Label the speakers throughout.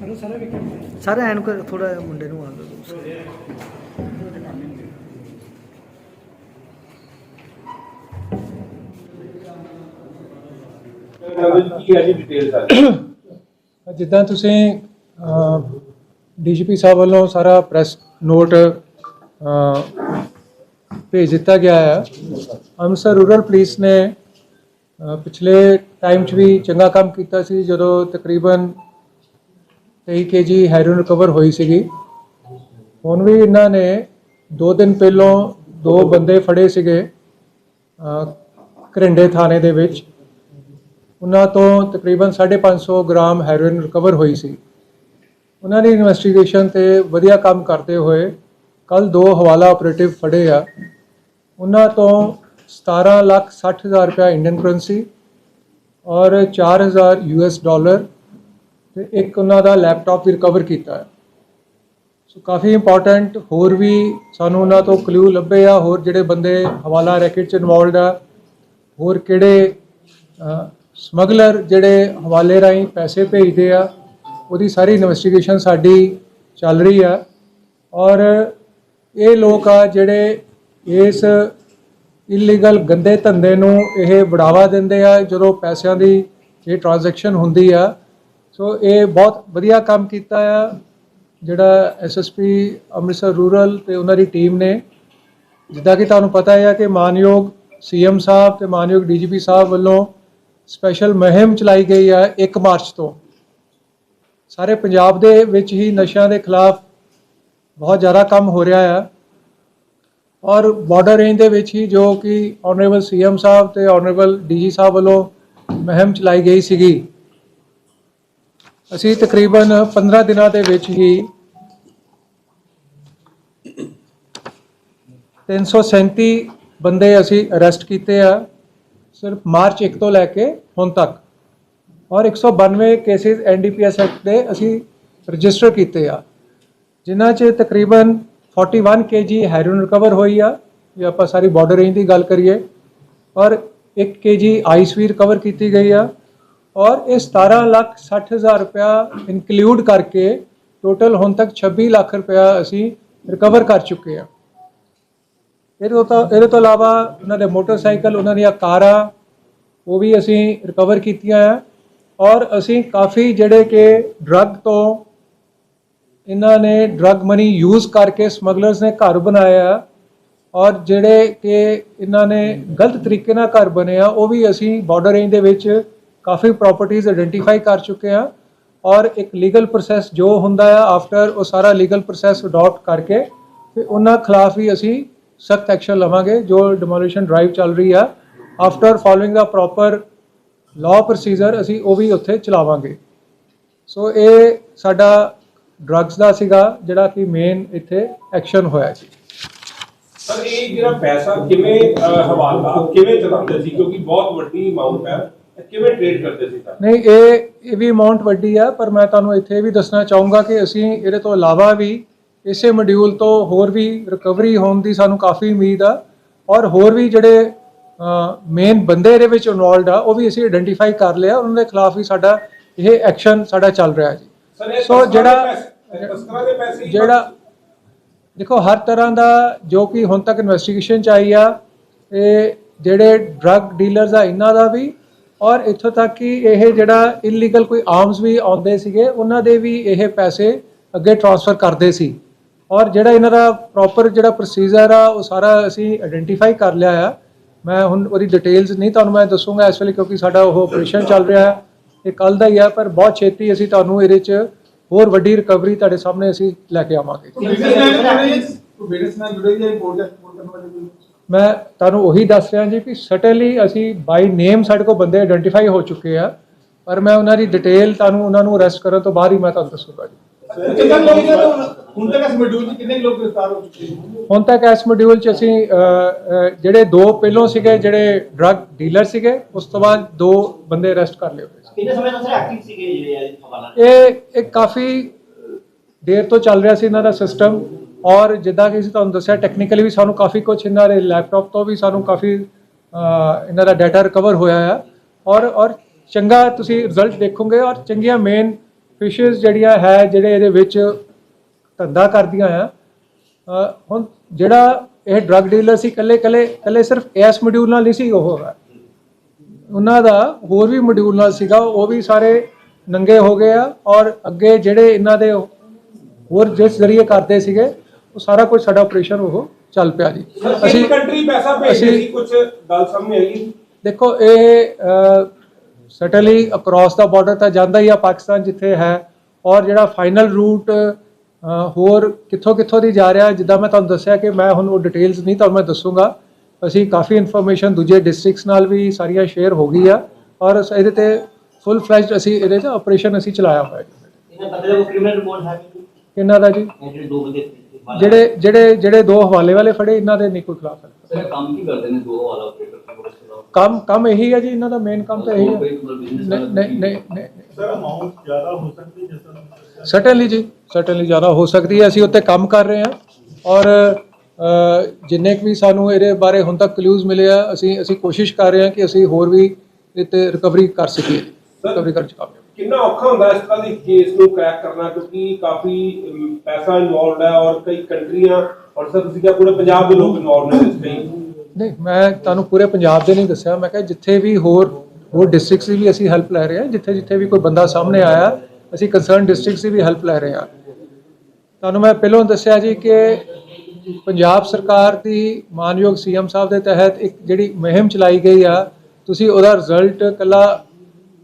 Speaker 1: ਸਾਰਾ ਸਾਰਾ ਵਿਕਟ
Speaker 2: ਸਾਰਾ ਐਨ ਕਰ ਥੋੜਾ ਮੁੰਡੇ ਨੂੰ ਆ
Speaker 3: ਜਿੱਦਾਂ ਤੁਸੀਂ ਡੀਜੀਪੀ ਸਾਹਿਬ ਵੱਲੋਂ ਸਾਰਾ ਪ੍ਰੈਸ ਨੋਟ ਭੇਜ ਦਿੱਤਾ ਗਿਆ ਹੈ। ਅੰਮ੍ਰਿਤਸਰ ਰੂਰਲ ਪੁਲਿਸ ਨੇ ਪਿਛਲੇ ਟਾਈਮ 'ਚ ਵੀ ਚੰਗਾ ਕੰਮ ਕੀਤਾ ਸੀ ਜਦੋਂ ਤਕਰੀਬਨ 23 ਕੇਜੀ ਹੈਰੋਇਨ ਰਿਕਵਰ ਹੋਈ ਸੀਗੀ। ਹੁਣ ਵੀ ਇਹਨਾਂ ਨੇ 2 ਦਿਨ ਪਹਿਲਾਂ ਦੋ ਬੰਦੇ ਫੜੇ ਸੀਗੇ ਅ, ਘਰਿੰਡੇ ਥਾਣੇ ਦੇ ਵਿੱਚ। ਉਹਨਾਂ ਤੋਂ ਤਕਰੀਬਨ 550 ਗ੍ਰਾਮ ਹੈਰੋਇਨ ਰਿਕਵਰ ਹੋਈ ਸੀ। ਉਹਨਾਂ ਦੀ ਇਨਵੈਸਟੀਗੇਸ਼ਨ ਤੇ ਵਧੀਆ ਕੰਮ ਕਰਦੇ ਹੋਏ ਕੱਲ ਦੋ ਹਵਾਲਾ ਆਪਰੇਟਿਵ ਫੜੇ ਆ। ਉਹਨਾਂ ਤੋਂ 17 ਲੱਖ 60 ਹਜ਼ਾਰ ਰੁਪਇਆ ਇੰਡੀਅਨ ਕਰੰਸੀ ਔਰ 4000 ਯੂਐਸ ਡਾਲਰ ਤੇ ਇੱਕ ਉਹਨਾਂ ਦਾ ਲੈਪਟਾਪ ਵੀ ਰਿਕਵਰ ਕੀਤਾ ਹੈ। ਸੋ ਕਾਫੀ ਇੰਪੋਰਟੈਂਟ ਹੋਰ ਵੀ ਸਾਨੂੰ ਉਹਨਾਂ ਤੋਂ ਕਲੂ ਲੱਭੇ ਆ, ਹੋਰ ਜਿਹੜੇ ਬੰਦੇ ਹਵਾਲਾ ਰੈਕੇਟ ਚ ਇਨਵੋਲਡ ਆ, ਹੋਰ ਕਿਹੜੇ ਸਮਗਲਰ ਜਿਹੜੇ ਹਵਾਲੇ ਰਾਹੀਂ ਪੈਸੇ ਭੇਜਦੇ ਆ, ਉਹਦੀ ਸਾਰੀ ਇਨਵੈਸਟੀਗੇਸ਼ਨ ਸਾਡੀ ਚੱਲ ਰਹੀ ਆ। ਔਰ ਇਹ ਲੋਕ ਆ ਜਿਹੜੇ ਇਸ ਇਲੀਗਲ ਗੰਦੇ ਧੰਦੇ ਨੂੰ ਇਹ ਬੜਾਵਾ ਦਿੰਦੇ ਆ, ਜਦੋਂ ਪੈਸਿਆਂ ਦੀ ਇਹ ਟ੍ਰਾਂਜੈਕਸ਼ਨ ਹੁੰਦੀ ਆ ਸੋ ਇਹ ਬਹੁਤ ਵਧੀਆ ਕੰਮ ਕੀਤਾ ਆ। ਜਿਹੜਾ ਐਸਐਸਪੀ ਅੰਮ੍ਰਿਤਸਰ ਰੂਰਲ ਤੇ ਉਹਨਾਂ ਦੀ ਟੀਮ ਨੇ। ਜਿੱਦਾਂ ਕਿ ਤੁਹਾਨੂੰ ਪਤਾ ਹੈ ਕਿ ਮਾਨਯੋਗ ਸੀਐਮ ਸਾਹਿਬ ਤੇ ਮਾਨਯੋਗ ਡੀਜੀਪੀ ਸਾਹਿਬ ਵੱਲੋਂ ਸਪੈਸ਼ਲ ਮੁਹਿੰਮ ਚਲਾਈ ਗਈ ਹੈ 1 ਮਾਰਚ ਤੋਂ। ਸਾਰੇ ਪੰਜਾਬ ਦੇ ਵਿੱਚ ਹੀ ਨਸ਼ਿਆਂ ਦੇ ਖਿਲਾਫ ਬਹੁਤ ਜ਼ਿਆਦਾ ਕੰਮ ਹੋ ਰਿਹਾ ਹੈ ਔਰ ਬਾਰਡਰ ਰੇਂਜ ਦੇ ਵਿੱਚ ਹੀ ਜੋ ਕਿ ਆਨਰੇਬਲ ਸੀਐਮ ਸਾਹਿਬ ਤੇ ਆਨਰੇਬਲ ਡੀਜੀ ਸਾਹਿਬ ਵੱਲੋਂ ਮੁਹਿੰਮ ਚਲਾਈ ਗਈ ਸੀਗੀ। ਅਸੀਂ ਤਕਰੀਬਨ 15 ਦਿਨਾਂ ਦੇ ਵਿੱਚ ਹੀ 337 ਬੰਦੇ ਅਸੀਂ ਅਰੈਸਟ ਕੀਤੇ ਆ, ਸਿਰਫ ਮਾਰਚ 1 ਤੋਂ ਲੈ ਕੇ ਹੁਣ ਤੱਕ। ਔਰ 192 ਕੇਸਿਸ ਐਨਡੀਪੀਐਸ ਐਕਟ ਦੇ ਅਸੀਂ ਰਜਿਸਟਰ ਕੀਤੇ ਆ, ਜਿਨ੍ਹਾਂ 'ਚ ਤਕਰੀਬਨ 41 ਕੇਜੀ ਹੈਰੋਇਨ ਰਿਕਵਰ ਹੋਈ ਆ, ਜੇ ਆਪਾਂ ਸਾਰੀ ਬਾਰਡਰ ਰੇਂਜ ਦੀ ਗੱਲ ਕਰੀਏ। ਔਰ 1 ਕੇਜੀ ਆਈਸ ਵੀ ਰਿਕਵਰ ਕੀਤੀ ਗਈ ਆ। ਔਰ ਇਹ 17 ਲੱਖ 60 ਹਜ਼ਾਰ ਰੁਪਇਆ ਇਨਕਲੂਡ ਕਰਕੇ ਟੋਟਲ ਹੁਣ ਤੱਕ 26 ਲੱਖ ਰੁਪਇਆ ਅਸੀਂ ਰਿਕਵਰ ਕਰ ਚੁੱਕੇ ਆ ਇਹਦੇ ਤੋਂ ਇਹਦੇ ਤੋਂ ਇਲਾਵਾ ਉਹਨਾਂ ਦੇ ਮੋਟਰਸਾਈਕਲ, ਉਹਨਾਂ ਦੀਆਂ ਕਾਰਾਂ, ਉਹ ਵੀ ਅਸੀਂ ਰਿਕਵਰ ਕੀਤੀਆਂ ਆ। ਔਰ ਅਸੀਂ ਕਾਫੀ ਜਿਹੜੇ ਕਿ ਡਰੱਗ ਤੋਂ ਇਹਨਾਂ ਨੇ ਡਰੱਗ ਮਨੀ ਯੂਜ਼ ਕਰਕੇ ਸਮਗਲਰਸ ਨੇ ਘਰ ਬਣਾਇਆ। ਔਰ ਜਿਹੜੇ ਕਿ ਇਹਨਾਂ ਨੇ ਗਲਤ ਤਰੀਕੇ ਨਾਲ ਘਰ ਬਣੇ ਆ, ਉਹ ਵੀ ਅਸੀਂ ਬਾਰਡਰ ਰੇਂਜ ਦੇ ਵਿੱਚ ਕਾਫੀ ਪ੍ਰਾਪਰਟੀਆਂ ਆਇਡੈਂਟੀਫਾਈ ਕਰ ਚੁੱਕੇ ਆ ਔਰ ਇੱਕ ਲੀਗਲ ਪ੍ਰੋਸੈਸ ਜੋ ਹੁੰਦਾ ਆ ਆਫਟਰ ਉਹ ਸਾਰਾ ਲੀਗਲ ਪ੍ਰੋਸੈਸ ਅਡਾਪਟ ਕਰਕੇ ਤੇ ਉਹਨਾਂ ਖਿਲਾਫ ਵੀ ਅਸੀਂ ਸਖਤ ਐਕਸ਼ਨ ਲਵਾਂਗੇ, ਜੋ ਡਿਮੋਲੀਸ਼ਨ ਡਰਾਈਵ ਚੱਲ ਰਹੀ ਆ। ਆਫਟਰ ਫਾਲੋਇੰਗ ਦਾ ਪ੍ਰੋਪਰ ਲਾਅ ਪ੍ਰੋਸੀਜਰ ਅਸੀਂ ਉਹ ਵੀ ਉੱਥੇ ਚਲਾਵਾਂਗੇ। ਸੋ ਇਹ ਸਾਡਾ ਡਰੱਗਸ ਦਾ ਸੀਗਾ, ਜਿਹੜਾ ਕਿ ਮੇਨ ਇੱਥੇ ਐਕਸ਼ਨ ਹੋਇਆ ਜੀ।
Speaker 4: ਸਰ, ਇਹ ਜਿਹੜਾ ਪੈਸਾ ਕਿਵੇਂ ਹਵਾਲਾ, ਕਿਵੇਂ ਚਲਾਉਂਦੇ ਸੀ? ਕਿਉਂਕਿ ਬਹੁਤ ਵੱਡੀ ਅਮਾਉਂਟ ਹੈ। ਕਿਵੇਂ ਟ੍ਰੇਡ ਕਰਦੇ ਸੀ ਸਰ
Speaker 3: ਨਹੀਂ ਇਹ ਇਹ ਵੀ ਅਮਾਉਂਟ ਵੱਡੀ ਆ ਪਰ ਮੈਂ ਤੁਹਾਨੂੰ ਇੱਥੇ ਇਹ ਵੀ ਦੱਸਣਾ ਚਾਹੂੰਗਾ ਕਿ ਅਸੀਂ ਇਹਦੇ ਤੋਂ ਇਲਾਵਾ ਵੀ ਇਸੇ ਮੋਡਿਊਲ ਤੋਂ ਹੋਰ ਵੀ ਰਿਕਵਰੀ ਹੋਣ ਦੀ ਸਾਨੂੰ ਕਾਫੀ ਉਮੀਦ ਆ। ਔਰ ਹੋਰ ਵੀ ਜਿਹੜੇ ਮੇਨ ਬੰਦੇ ਇਹਦੇ ਵਿੱਚ ਇਨਵੋਲਡ ਆ ਉਹ ਵੀ ਅਸੀਂ ਆਇਡੈਂਟੀਫਾਈ ਕਰ ਲਿਆ। ਉਹਨਾਂ ਦੇ ਖਿਲਾਫ ਵੀ ਸਾਡਾ ਇਹ ਐਕਸ਼ਨ ਸਾਡਾ ਚੱਲ ਰਿਹਾ ਜੀ। ਸੋ ਜਿਹੜਾ- ਜਿਹੜਾ ਦੇਖੋ ਹਰ ਤਰ੍ਹਾਂ ਦਾ ਜੋ ਕਿ ਹੁਣ ਤੱਕ ਇਨਵੈਸਟੀਗੇਸ਼ਨ ਚ ਆਈ ਆ ਇਹ ਜਿਹੜੇ ਡਰੱਗ ਡੀਲਰਸ ਆ ਇਹਨਾਂ ਦਾ ਵੀ ਔਰ ਇੱਥੋਂ ਤੱਕ ਕਿ ਇਹ ਜਿਹੜਾ ਇਲੀਗਲ ਕੋਈ ਆਰਮਸ ਵੀ ਆਉਂਦੇ ਸੀਗੇ ਉਹਨਾਂ ਦੇ ਵੀ ਇਹ ਪੈਸੇ ਅੱਗੇ ਟ੍ਰਾਂਸਫਰ ਕਰਦੇ ਸੀ ਔਰ ਜਿਹੜਾ ਇਹਨਾਂ ਦਾ ਪ੍ਰੋਪਰ ਜਿਹੜਾ ਪ੍ਰੋਸੀਜਰ ਆ ਉਹ ਸਾਰਾ ਅਸੀਂ ਆਇਡੈਂਟੀਫਾਈ ਕਰ ਲਿਆ ਆ ਮੈਂ ਹੁਣ ਉਹਦੀ ਡਿਟੇਲਸ ਨਹੀਂ ਤੁਹਾਨੂੰ ਮੈਂ ਦੱਸੂਗਾ ਇਸ ਵੇਲੇ ਕਿਉਂਕਿ ਸਾਡਾ ਉਹ ਆਪਰੇਸ਼ਨ ਚੱਲ ਰਿਹਾ ਹੈ ਇਹ ਕੱਲ ਦਾ ਹੀ ਆ ਪਰ ਬਹੁਤ ਛੇਤੀ ਅਸੀਂ ਤੁਹਾਨੂੰ ਇਹਦੇ 'ਚ ਹੋਰ ਵੱਡੀ ਰਿਕਵਰੀ ਤੁਹਾਡੇ ਸਾਹਮਣੇ ਅਸੀਂ ਲੈ ਕੇ ਆਵਾਂਗੇ ਮੈਂ ਤੁਹਾਨੂੰ ਉਹੀ ਦੱਸ ਰਿਹਾ ਜੀ ਕਿ ਸਟਨਲੀ ਅਸੀਂ ਬਾਈ ਨੇਮ ਸਾਡੇ ਕੋਲ ਬੰਦੇ ਆਇਡੈਂਟੀਫਾਈ ਹੋ ਚੁੱਕੇ ਆ ਪਰ ਮੈਂ ਉਹਨਾਂ ਦੀ ਡਿਟੇਲ ਤੁਹਾਨੂੰ ਉਹਨਾਂ ਨੂੰ ਅਰੈਸਟ ਕਰਨ ਤੋਂ ਬਾਅਦ ਹੀ ਮੈਂ ਤੁਹਾਨੂੰ ਦੱਸੂਗਾ ਜੀ।
Speaker 5: ਕਿੰਨੇ ਲੋਕ ਹੁਣ ਤੱਕ ਇਸ ਮੋਡਿਊਲ 'ਚ ਕਿੰਨੇ ਲੋਕ ਗ੍ਰਿਫਤਾਰ ਹੋ ਚੁੱਕੇ ਹਨ
Speaker 3: ਹੁਣ ਤੱਕ ਇਸ ਮੋਡਿਊਲ 'ਚ ਅਸੀਂ ਜਿਹੜੇ ਦੋ ਪਹਿਲੋਂ ਸੀਗੇ ਜਿਹੜੇ ਡਰੱਗ ਡੀਲਰ ਸੀਗੇ ਉਸ ਤੋਂ ਬਾਅਦ ਦੋ ਬੰਦੇ ਅਰੈਸਟ ਕਰ ਲਏ ਹੋਏ ਸੀ।
Speaker 6: ਕਿੰਨੇ ਸਮੇਂ ਤੋਂ ਸਰ ਐਕਟਿਵ ਸੀਗੇ ਜਿਹੜੇ ਇਹ ਹਵਾਲਾ
Speaker 3: ਇਹ ਇਹ ਕਾਫੀ ਦੇਰ ਤੋਂ ਚੱਲ ਰਿਹਾ ਸੀ ਇਹਨਾਂ ਦਾ ਸਿਸਟਮ ਔਰ ਜਿੱਦਾਂ ਕਿ ਅਸੀਂ ਤੁਹਾਨੂੰ ਦੱਸਿਆ ਟੈਕਨੀਕਲੀ ਵੀ ਸਾਨੂੰ ਕਾਫੀ ਕੁਝ ਇਹਨਾਂ ਦੇ ਲੈਪਟਾਪ ਤੋਂ ਵੀ ਸਾਨੂੰ ਕਾਫੀ ਇਹਨਾਂ ਦਾ ਡਾਟਾ ਰਿਕਵਰ ਹੋਇਆ ਆ। ਔਰ ਔਰ ਚੰਗਾ ਤੁਸੀਂ ਰਿਜ਼ਲਟ ਦੇਖੋਗੇ ਔਰ ਚੰਗੀਆਂ ਮੇਨ ਫਿਸ਼ਸ ਜਿਹੜੀਆਂ ਹੈ, ਜਿਹੜੇ ਇਹਦੇ ਵਿੱਚ ਧੰਦਾ ਕਰਦੀਆਂ ਆ। ਹੁਣ ਜਿਹੜਾ ਇਹ ਡਰੱਗ ਡੀਲਰ ਸੀ ਕੱਲੇ ਕੱਲੇ ਕੱਲੇ ਸਿਰਫ ਇਸ ਮੋਡਿਊਲ ਨਾਲ ਨਹੀਂ ਸੀ, ਉਹ ਉਹਨਾਂ ਦਾ ਹੋਰ ਵੀ ਮੋਡਿਊਲ ਨਾਲ ਸੀਗਾ, ਉਹ ਵੀ ਸਾਰੇ ਨੰਗੇ ਹੋ ਗਏ ਆ। ਔਰ ਅੱਗੇ ਜਿਹੜੇ ਇਹਨਾਂ ਦੇ ਹੋਰ ਜਿਸ ਜ਼ਰੀਏ ਕਰਦੇ ਸੀਗੇ ਉਹ ਸਾਰਾ ਕੁਝ ਸਾਡਾ ਆਪਰੇਸ਼ਨ ਉਹ ਚੱਲ ਪਿਆ ਜੀ।
Speaker 4: ਅਸੀਂ ਕੰਟਰੀ ਪੈਸਾ ਭੇਜਦੇ ਸੀ? ਕੁਝ ਗੱਲ ਸਾਹਮਣੇ ਆਈ
Speaker 3: ਦੇਖੋ ਇਹ ਸਟਲੀ ਅਕ੍ਰੋਸ ਦਾ ਬਾਰਡਰ ਤਾਂ ਜਾਂਦਾ ਹੀ ਆ ਪਾਕਿਸਤਾਨ ਜਿੱਥੇ ਹੈ। ਔਰ ਜਿਹੜਾ ਫਾਈਨਲ ਰੂਟ ਹੋਰ ਕਿੱਥੋਂ ਕਿੱਥੋਂ ਦੀ ਜਾ ਰਿਹਾ ਜਿੱਦਾਂ ਮੈਂ ਤੁਹਾਨੂੰ ਦੱਸਿਆ ਕਿ ਮੈਂ ਹੁਣ ਉਹ ਡਿਟੇਲਸ ਨਹੀਂ ਤੁਹਾਨੂੰ ਮੈਂ ਦੱਸੂਗਾ। ਅਸੀਂ ਕਾਫੀ ਇਨਫੋਰਮੇਸ਼ਨ ਦੂਜੇ ਡਿਸਟ੍ਰਿਕਟਸ ਨਾਲ ਵੀ ਸਾਰੀਆਂ ਸ਼ੇਅਰ ਹੋ ਗਈ ਆ। ਔਰ ਇਹਦੇ ਤੇ ਫੁੱਲ ਫਲੈਜਡ ਅਸੀਂ ਇਹਦੇ 'ਚ ਆਪਰੇਸ਼ਨ ਅਸੀਂ ਚਲਾਇਆ ਹੋਇਆ ਜੀ।
Speaker 6: ਇਹਨਾਂ ਬੰਦੇ ਦਾ ਕੋਈ ਕ੍ਰਿਮੀਨਲ ਰਿਪੋਰਟ ਹੈ ਕਿ
Speaker 3: ਕਿੰਨਾ ਦਾ ਜੀ?
Speaker 6: ਇਹ ਜਿਹੜੇ ਦੋ ਬੰਦੇ
Speaker 3: ਜਿਹੜੇ ਜਿਹੜੇ ਜਿਹੜੇ ਦੋ ਹਵਾਲੇ ਵਾਲੇ ਫੜੇ ਇਹਨਾਂ ਦੇ ਨਹੀਂ ਕੋਈ ਖਿਲਾਫ ਹੈ।
Speaker 1: ਸਰ ਕੰਮ ਕੀ ਕਰਦੇ ਨੇ ਦੋ ਵਾਲਾ ਆਪਰੇਟਰ
Speaker 3: ਕੰਮ ਕੰਮ ਇਹੀ ਹੈ ਜੀ ਇਹਨਾਂ ਦਾ ਮੇਨ ਕੰਮ ਤਾਂ ਇਹੀ ਹੈ। ਨਹੀਂ ਨਹੀਂ ਨਹੀਂ ਨਹੀਂ
Speaker 5: ਸਰ ਅਮਾਉਂਟ ਜ਼ਿਆਦਾ ਹੋ ਸਕਦੀ ਜਿਸ ਤਰ੍ਹਾਂ
Speaker 3: ਸਰਟਨਲੀ ਜੀ ਸਰਟਨਲੀ ਜ਼ਿਆਦਾ ਹੋ ਸਕਦੀ ਹੈ। ਅਸੀਂ ਉੱਤੇ ਕੰਮ ਕਰ ਰਹੇ ਹਾਂ। ਔਰ ਜਿੰਨੇ ਕੁ ਵੀ ਸਾਨੂੰ ਇਹਦੇ ਬਾਰੇ ਹੁਣ ਤੱਕ ਕਲੂਜ਼ ਮਿਲੇ ਆ ਅਸੀਂ ਅਸੀਂ ਕੋਸ਼ਿਸ਼ ਕਰ ਰਹੇ ਹਾਂ ਕਿ ਅਸੀਂ ਹੋਰ ਵੀ ਇਹ ਤੇ ਰਿਕਵਰੀ ਕਰ ਸਕੀਏ। ਰਿਕਵਰੀ ਕਰ ਚੁੱਕਾਂਗੇ
Speaker 4: ਕਿੰਨਾ ਔਖਾ ਹੁੰਦਾ ਇਸ ਤਰ੍ਹਾਂ ਦੀ ਕੇਸ ਨੂੰ ਕ੍ਰੈਕ ਕਰਨਾ? ਕਿਉਂਕਿ ਕਾਫੀ ਪੈਸਾ ਇਨਵੋਲਡ ਹੈ ਔਰ ਕਈ ਕੰਟਰੀਆਂ, ਔਰ ਸਰ ਤੁਸੀਂ ਕਿਹਾ ਪੂਰੇ ਪੰਜਾਬ ਦੇ ਲੋਕ ਇਨਵੋਲਡ ਨੇ ਇਸ ਲਈ
Speaker 3: ਨਹੀਂ, ਮੈਂ ਤੁਹਾਨੂੰ ਪੂਰੇ ਪੰਜਾਬ ਦੇ ਨਹੀਂ ਦੱਸਿਆ। ਮੈਂ ਕਿਹਾ ਜਿੱਥੇ ਵੀ ਹੋਰ ਹੋਰ ਡਿਸਟ੍ਰਿਕਟਸ ਦੀ ਵੀ ਅਸੀਂ ਹੈਲਪ ਲੈ ਰਹੇ ਹਾਂ, ਜਿੱਥੇ ਜਿੱਥੇ ਵੀ ਕੋਈ ਬੰਦਾ ਸਾਹਮਣੇ ਆਇਆ, ਅਸੀਂ ਕੰਸਰਨ ਡਿਸਟ੍ਰਿਕਟਸ ਦੀ ਵੀ ਹੈਲਪ ਲੈ ਰਹੇ ਹਾਂ। ਤੁਹਾਨੂੰ ਮੈਂ ਪਹਿਲਾਂ ਦੱਸਿਆ ਜੀ ਕਿ ਪੰਜਾਬ ਸਰਕਾਰ ਦੀ ਮਾਨਯੋਗ ਸੀਐਮ ਸਾਹਿਬ ਦੇ ਤਹਿਤ ਇੱਕ ਜਿਹੜੀ ਮੁਹਿੰਮ ਚਲਾਈ ਗਈ ਆ, ਤੁਸੀਂ ਉਹਦਾ ਰਿਜ਼ਲਟ ਕੱਲਾ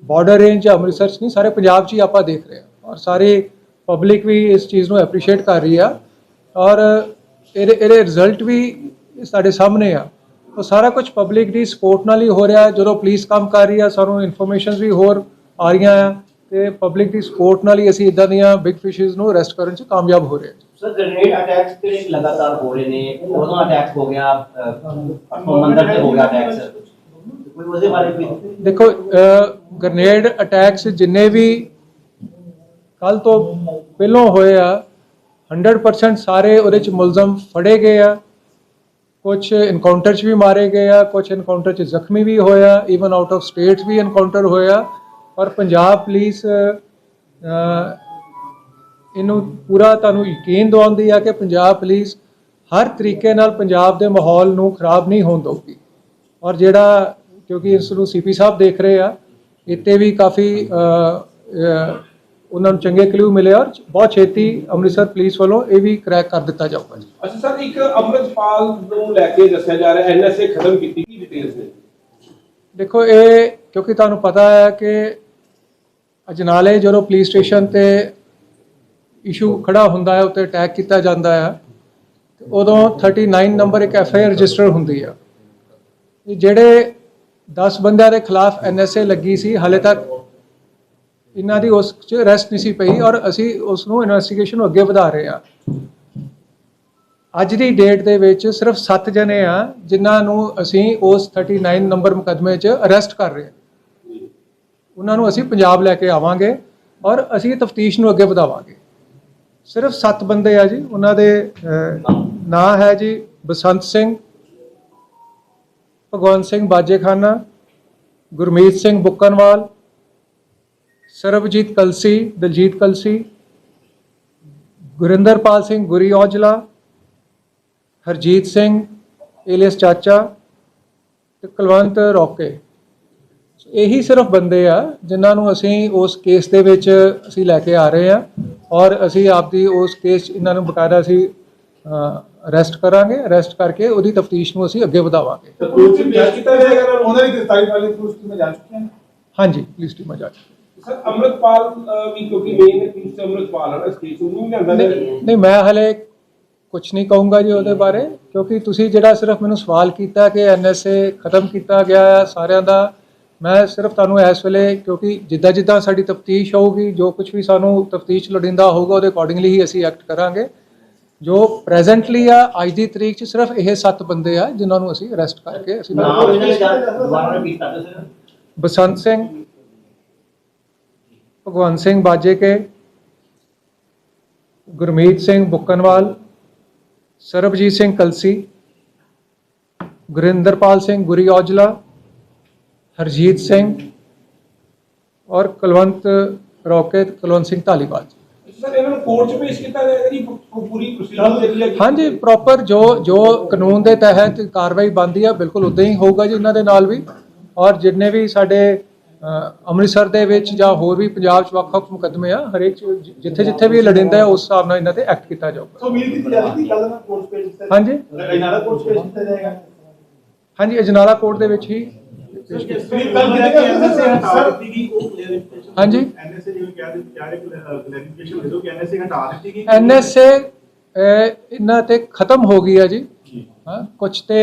Speaker 3: ਬਾਰਡਰ ਰੇਂਜ ਅੰਮ੍ਰਿਤਸਰ 'ਚ ਨਹੀਂ, ਸਾਰੇ ਪੰਜਾਬ 'ਚ ਹੀ ਆਪਾਂ ਦੇਖ ਰਹੇ ਹਾਂ ਔਰ ਸਾਰੇ ਪਬਲਿਕ ਵੀ ਇਸ ਚੀਜ਼ ਨੂੰ ਐਪਰੀਸ਼ੀਏਟ ਕਰ ਰਹੀ ਆ ਔਰ ਇਹਦੇ ਇਹਦੇ ਰਿਜ਼ਲਟ ਵੀ ਸਾਡੇ ਸਾਹਮਣੇ ਆ। ਉਹ ਸਾਰਾ ਕੁਝ ਪਬਲਿਕ ਦੀ ਸਪੋਰਟ ਨਾਲ ਹੀ ਹੋ ਰਿਹਾ। ਜਦੋਂ ਪੁਲਿਸ ਕੰਮ ਕਰ ਰਹੀ ਆ, ਸਾਨੂੰ ਇਨਫੋਰਮੇਸ਼ਨਸ ਵੀ ਹੋਰ ਆ ਰਹੀਆਂ ਆ ਤੇ ਪਬਲਿਕ ਦੀ ਸਪੋਰਟ ਨਾਲ ਹੀ ਅਸੀਂ ਇਦਾਂ ਦੀਆਂ ਬਿਗ ਫਿਸ਼ਸ ਨੂੰ ਅਰੈਸਟ ਕਰਨ 'ਚ ਕਾਮਯਾਬ ਹੋ ਰਹੇ ਹਾਂ।
Speaker 6: ਸਰ ਗ੍ਰੇਨੇਡ ਅਟੈਕਸ ਜਿਹੜੇ ਲਗਾਤਾਰ ਹੋ ਰਹੇ ਨੇ? ਉਹਨਾਂ ਅਟੈਕ ਹੋ ਗਿਆ? ਮੰਦਰ ਤੇ ਹੋ ਗਿਆ ਅਟੈਕ ਸਰ ਉਹਦੇ ਬਾਰੇ ਵੀ।
Speaker 3: ਦੇਖੋ ਗ੍ਰਨੇਡ ਅਟੈਕਸ ਜਿੰਨੇ ਵੀ ਕੱਲ ਤੋਂ ਪਹਿਲੋਂ ਹੋਏ ਆ 100% ਸਾਰੇ ਉਹਦੇ ਚ ਮੁਲਜ਼ਮ ਫੜੇ ਗਏ ਆ। ਕੁਝ ਇਨਕਾਊਂਟਰ ਚ ਵੀ ਮਾਰੇ ਗਏ ਆ ਕੁਝ ਇਨਕਾਊਂਟਰ ਚ ਜ਼ਖਮੀ ਵੀ ਹੋਇਆ ਈਵਨ ਆਊਟ ਆਫ ਸਟੇਟ ਵੀ ਇਨਕਾਊਂਟਰ ਹੋਇਆ ਔਰ ਪੰਜਾਬ ਪੁਲਿਸ ਇਹਨੂੰ ਪੂਰਾ ਤੁਹਾਨੂੰ ਯਕੀਨ ਦਿਵਾਉਂਦੀ ਆ ਕਿ ਪੰਜਾਬ ਪੁਲਿਸ ਹਰ ਤਰੀਕੇ ਨਾਲ ਪੰਜਾਬ ਦੇ ਮਾਹੌਲ ਨੂੰ ਖਰਾਬ ਨਹੀਂ ਹੋਣ ਦਊਗੀ। ਔਰ ਜਿਹੜਾ ਕਿਉਂਕਿ ਇਸ ਨੂੰ ਸੀਪੀ ਸਾਹਿਬ ਦੇਖ ਰਹੇ ਆ। ਇੱਥੇ ਵੀ ਕਾਫੀ ਉਹਨਾਂ ਨੂੰ ਚੰਗੇ ਕਲੂ ਮਿਲੇ ਔਰ ਬਹੁਤ ਛੇਤੀ ਅੰਮ੍ਰਿਤਸਰ ਪੁਲਿਸ ਵੱਲੋਂ ਇਹ ਵੀ ਕ੍ਰੈਕ ਕਰ ਦਿੱਤਾ ਜਾਊਗਾ ਜੀ।
Speaker 4: ਅੱਛਾ ਸਰ ਇੱਕ ਅੰਮ੍ਰਿਤਪਾਲ ਨੂੰ ਲੈ ਕੇ ਦੱਸਿਆ ਜਾ ਰਿਹਾ ਐਨਐਸਏ ਖਤਮ ਕੀਤੀ ਕੀ ਡਿਟੇਲਸ ਨੇ?
Speaker 3: ਦੇਖੋ ਇਹ ਕਿਉਂਕਿ ਤੁਹਾਨੂੰ ਪਤਾ ਹੈ ਕਿ ਅਜਨਾਲੇ ਜਦੋਂ ਪੁਲਿਸ ਸਟੇਸ਼ਨ ਤੇ ਇਸ਼ੂ ਖੜਾ ਹੁੰਦਾ ਹੈ ਉੱਤੇ ਅਟੈਕ ਕੀਤਾ ਜਾਂਦਾ ਹੈ ਉਦੋਂ 39 ਨੰਬਰ ਇੱਕ ਐਫ ਆਈ ਆਰ ਰਜਿਸਟਰ ਹੁੰਦੀ ਆ। ਜਿਹੜੇ 10 ਬੰਦਿਆਂ ਦੇ ਖਿਲਾਫ ਐਨਐਸਏ ਲੱਗੀ ਸੀ, ਹਾਲੇ ਤੱਕ ਇਹਨਾਂ ਦੀ ਉਸ ਚ ਰੈਸਟ ਨਹੀਂ ਸੀ ਪਈ ਔਰ ਅਸੀਂ ਉਸ ਨੂੰ ਇਨਵੈਸਟੀਗੇਸ਼ਨ ਨੂੰ ਅੱਗੇ ਵਧਾ ਰਹੇ ਹਾਂ। ਅੱਜ ਦੀ ਡੇਟ ਦੇ ਵਿੱਚ ਸਿਰਫ 7 ਜਣੇ ਆ, ਜਿਨ੍ਹਾਂ ਨੂੰ ਅਸੀਂ ਉਸ 39 ਨੰਬਰ ਮੁਕਦਮੇ 'ਚ ਅਰੈਸਟ ਕਰ ਰਹੇ ਹਾਂ। ਉਹਨਾਂ ਨੂੰ ਅਸੀਂ ਪੰਜਾਬ ਲੈ ਕੇ ਆਵਾਂਗੇ ਔਰ ਅਸੀਂ ਤਫਤੀਸ਼ ਨੂੰ ਅੱਗੇ ਵਧਾਵਾਂਗੇ। ਸਿਰਫ 7 ਬੰਦੇ ਆ ਜੀ, ਉਹਨਾਂ ਦੇ ਨਾਂ ਹੈ ਜੀ ਬਸੰਤ ਸਿੰਘ ਭਗਵੰਤ ਸਿੰਘ ਬਾਜੇਖਾਨਾ, ਗੁਰਮੀਤ ਸਿੰਘ ਬੁੱਕਨਵਾਲ, ਸਰਬਜੀਤ ਕਲਸੀ, ਦਲਜੀਤ ਕਲਸੀ, ਗੁਰਿੰਦਰਪਾਲ ਸਿੰਘ ਗੁਰੀ ਔਜਲਾ, ਹਰਜੀਤ ਸਿੰਘ ਏਲੀਅਸ ਚਾਚਾ ਤੇ ਕੁਲਵੰਤ ਰੋਕੇ। ਇਹੀ ਸਿਰਫ ਬੰਦੇ ਆ ਜਿਨ੍ਹਾਂ ਨੂੰ ਅਸੀਂ ਉਸ ਕੇਸ ਦੇ ਵਿੱਚ ਅਸੀਂ ਲੈ ਕੇ ਆ ਰਹੇ ਆ ਔਰ ਅਸੀਂ ਆਪਦੀ ਉਸ ਕੇਸ 'ਚ ਇਹਨਾਂ ਨੂੰ ਬਕਾਇਦਾ ਅਸੀਂ ਅਰੈਸਟ ਕਰਾਂਗੇ ਅਰੈਸਟ ਕਰਕੇ ਉਹਦੀ ਤਫਤੀਸ਼ ਨੂੰ ਅਸੀਂ ਅੱਗੇ ਵਧਾਵਾਂਗੇ।
Speaker 4: ਤਾਂ ਕੋਰਟ 'ਚ ਪੇਸ਼ ਕੀਤਾ ਜਾਏਗਾ ਇਹਨਾਂ ਨੂੰ
Speaker 5: ਉਹਨਾਂ ਦੀ ਗ੍ਰਿਫਤਾਰੀ ਵਾਲੀ ਪੁਲਿਸ ਟੀਮਾਂ ਜਾ ਚੁੱਕੀਆਂ ਨੇ?
Speaker 3: ਹਾਂਜੀ ਪੁਲਿਸ ਟੀਮ ਜਾ ਚੁੱਕੀ
Speaker 4: ਸਰ ਅੰਮ੍ਰਿਤਪਾਲ ਅਹ, ਵੀ ਕਿਉਂਕਿ ਮੇਨ ਪੀਸ ਤੇ ਅੰਮ੍ਰਿਤਪਾਲ ਹੈ ਨਾ ਸਟੇਜ ਨੂੰ ਨਹੀਂ
Speaker 3: ਮੈਂ ਹਲੇ ਕੁਝ ਨਹੀਂ ਕਹੂੰਗਾ ਜੀ ਉਹਦੇ ਬਾਰੇ ਕਿਉਂਕਿ ਤੁਸੀਂ ਜਿਹੜਾ ਸਿਰਫ ਮੈਨੂੰ ਸਵਾਲ ਕੀਤਾ ਕਿ ਐਨਐਸਏ ਖਤਮ ਕੀਤਾ ਗਿਆ ਹੈ ਸਾਰਿਆਂ ਦਾ ਮੈਂ ਸਿਰਫ ਤੁਹਾਨੂੰ ਇਸ ਵੇਲੇ ਕਿਉਂਕਿ ਜਿੱਦਾਂ ਜਿੱਦਾਂ ਸਾਡੀ ਤਫਤੀਸ਼ ਹੋਊਗੀ ਜੋ ਕੁਝ ਵੀ ਸਾਨੂੰ ਤਫਤੀਸ਼ ਲੋੜੀਂਦਾ ਹੋਊਗਾ ਉਹਦੇ ਅਕੋਰਡਿੰਗਲੀ ਹੀ ਅਸੀਂ ਐਕਟ ਕਰਾਂਗੇ। ਜੋ ਪ੍ਰੈਜ਼ੈਂਟਲੀ ਆ ਅੱਜ ਦੀ ਤਰੀਕ 'ਚ ਸਿਰਫ ਇਹ 7 ਬੰਦੇ ਆ ਜਿਨ੍ਹਾਂ ਨੂੰ ਅਸੀਂ ਅਰੈਸਟ ਕਰਕੇ ਅਸੀਂ
Speaker 6: ਨਾਮ ਇਹਨਾਂ ਦਾ ਦੁਬਾਰਾ ਰਿਪੀਟ ਕਰ ਦਿਓ
Speaker 3: ਬਸੰਤ ਸਿੰਘ ਭਗਵੰਤ ਸਿੰਘ ਬਾਜੇਕੇ ਗੁਰਮੀਤ ਸਿੰਘ ਬੁੱਕਨਵਾਲ ਸਰਬਜੀਤ ਸਿੰਘ ਕਲਸੀ ਗੁਰਿੰਦਰਪਾਲ ਸਿੰਘ ਗੁਰੀ ਔਜਲਾ ਹਰਜੀਤ ਸਿੰਘ ਔਰ ਕੁਲਵੰਤ ਰੋਕੇ ਕੁਲਵੰਤ ਸਿੰਘ ਧਾਲੀਵਾਲ।
Speaker 4: ਸਰ ਇਹਨਾਂ ਨੂੰ ਕੋਰਟ 'ਚ ਪੇਸ਼ ਕੀਤਾ ਜਾਏਗਾ ਜੀ ਪੂ- ਪੂਰੀ ਪ੍ਰੋਸੀਜਰ ਜਿਹੜੀ ਹੈ
Speaker 3: ਹਾਂਜੀ ਪ੍ਰੋਪਰ ਜੋ ਜੋ ਕਾਨੂੰਨ ਦੇ ਤਹਿਤ ਕਾਰਵਾਈ ਬਣਦੀ ਆ ਬਿਲਕੁਲ ਉਦਾਂ ਹੀ ਹੋਊਗਾ ਜੀ ਇਹਨਾਂ ਦੇ ਨਾਲ ਵੀ। ਔਰ ਜਿੰਨੇ ਵੀ ਸਾਡੇ ਅ, ਅੰਮ੍ਰਿਤਸਰ ਦੇ ਵਿੱਚ ਜਾਂ ਹੋਰ ਵੀ ਪੰਜਾਬ 'ਚ ਵੱਖ-ਵੱਖ ਮੁਕੱਦਮੇ ਆ ਹਰੇਕ 'ਚ ਜਿੱਥੇ ਜਿੱਥੇ ਵੀ ਲੜਿੰਦਾ ਹੈ ਉਸ ਹਿਸਾਬ ਨਾਲ ਇਹਨਾਂ ਤੇ ਐਕਟ ਕੀਤਾ ਜਾਊਗਾ।
Speaker 5: ਸੋ ਉਮੀਦ ਕੀਤੀ ਜਾ ਰਹੀ ਸੀ ਕੱਲ ਨਾ ਕੋਰਟ ਪੇਸ਼ ਕੀਤਾ
Speaker 3: ਹਾਂਜੀ।
Speaker 5: ਇਹਨਾਂ ਕੋਰਟ ਪੇਸ਼ ਕੀਤਾ ਜਾਏਗਾ।
Speaker 3: ਹਾਂਜੀ ਅਜਨਾਲਾ ਕੋਰਟ ਦੇ ਵਿੱਚ ਹੀ ਹਾਂਜੀ।
Speaker 5: ਐਨਐਸਏ
Speaker 3: ਇਹਨਾਂ ਤੇ ਖਤਮ ਹੋ ਗਈ ਆ ਜੀ। ਹਾਂ ਕੁਝ ਤੇ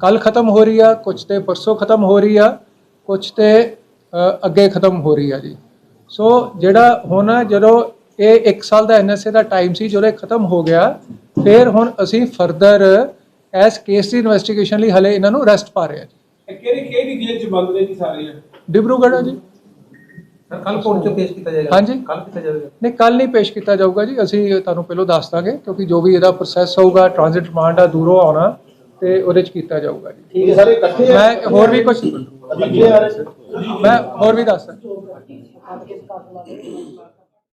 Speaker 3: ਕੱਲ ਖਤਮ ਹੋ ਰਹੀ ਆ ਕੁਝ ਤੇ ਪਰਸੋਂ ਖਤਮ ਹੋ ਰਹੀ ਆ ਕੁਝ ਤੇ ਅੱਗੇ ਖਤਮ ਹੋ ਰਹੀ ਆ ਜੀ। ਸੋ ਜਿਹੜਾ ਹੁਣ ਜਦੋਂ ਇਹ 1 ਸਾਲ ਦਾ ਐਨਐਸਏ ਦਾ ਟਾਈਮ ਸੀ ਜਦੋਂ ਇਹ ਖਤਮ ਹੋ ਗਿਆ ਫਿਰ ਹੁਣ ਅਸੀਂ ਫਰਦਰ ਐਸ ਕੇਸ ਦੀ ਇਨਵੈਸਟੀਗੇਸ਼ਨ ਲਈ ਹਲੇ ਇਹਨਾਂ ਨੂੰ ਅਰੈਸਟ ਪਾ ਰਹੇ ਆ
Speaker 4: ਇਹ ਕਿਹੜੀ ਕਿਹੜੀ ਜੇਲ੍ਹ 'ਚ ਬੰਦ ਨੇ ਜੀ ਸਾਰੇ? ਇਹ?
Speaker 3: ਡਿਬਰੂਗੜ੍ਹ ਆ ਜੀ।
Speaker 7: ਕੱਲ ਕੋਰਟ ਚ ਪੇਸ਼ ਕੀਤਾ ਜਾਏਗਾ।
Speaker 3: ਹਾਂਜੀ।
Speaker 7: ਕੱਲ ਕੀਤਾ ਜਾਏਗਾ
Speaker 3: ਨਹੀਂ ਕੱਲ ਨਹੀਂ ਪੇਸ਼ ਕੀਤਾ ਜਾਊਗਾ ਜੀ। ਅਸੀਂ ਤੁਹਾਨੂੰ ਪਹਿਲਾਂ ਦੱਸ ਦਾਂਗੇ ਕਿਉਂਕਿ ਜੋ ਵੀ ਇਹਦਾ ਪ੍ਰੋਸੈਸ ਹੋਊਗਾ ਟ੍ਰਾਂਜ਼ਿਟ ਰਿਮਾਂਡ ਆ ਦੂਰੋਂ ਆਉਣਾ ਤੇ ਉਹਦੇ ਚ ਕੀਤਾ ਜਾਊਗਾ ਜੀ।
Speaker 5: ਠੀਕ ਹੈ। ਸਾਰੇ ਇਕੱਠੇ
Speaker 3: ਮੈਂ ਹੋਰ ਵੀ ਕੁਝ
Speaker 5: ਇਕੱਠੇ ਆ ਰਹੇ?
Speaker 3: ਮੈਂ ਹੋਰ ਵੀ ਦੱਸ ਦਾਂ।